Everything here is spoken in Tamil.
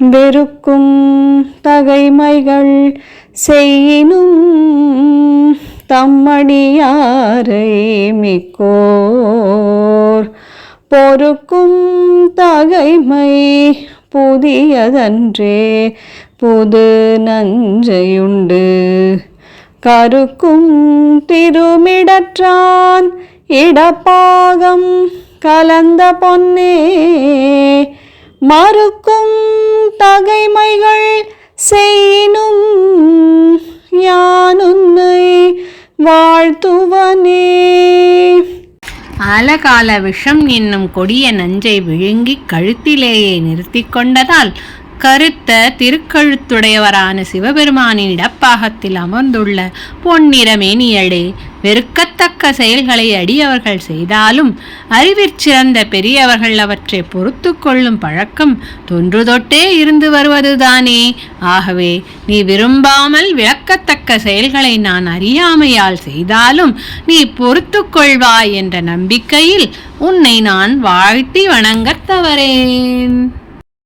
வெறுக்கும் தகைமைகள் செய்யினும் தம்மடியாரை மிக்கோர். பொறுக்கும் தகைமை புதியதன்றே புது நஞ்சையுண்டு. கருக்கும் திருமிடற்றான் இடப்பாகம் கலந்த பொன்னே. மறுக்கும் தகைமைகள் செய்யினும் யானுன்னை வாழ்த்துவனே. ஆலகால விஷம் என்னும் கொடிய நஞ்சை விழுங்கி கழுத்திலேயே நிறுத்தி கொண்டதால் கருத்த திருக்கழுத்துடையவரான சிவபெருமானின் இடப்பாகத்தில் அமர்ந்துள்ள பொன்னிறமேனியடே வெறுக்கத்தக்க செயல்களை அடியவர்கள் செய்தாலும் அறிவிற்சிறந்த பெரியவர்கள் அவற்றை பொறுத்து கொள்ளும் பழக்கம் தொன்று தொட்டே இருந்து வருவதுதானே. ஆகவே நீ விரும்பாமல் விளக்கத்தக்க செயல்களை நான் அறியாமையால் செய்தாலும் நீ பொறுத்து கொள்வாய் என்ற நம்பிக்கையில் உன்னை நான் வாழ்த்தி வணங்கத் தவறேன்.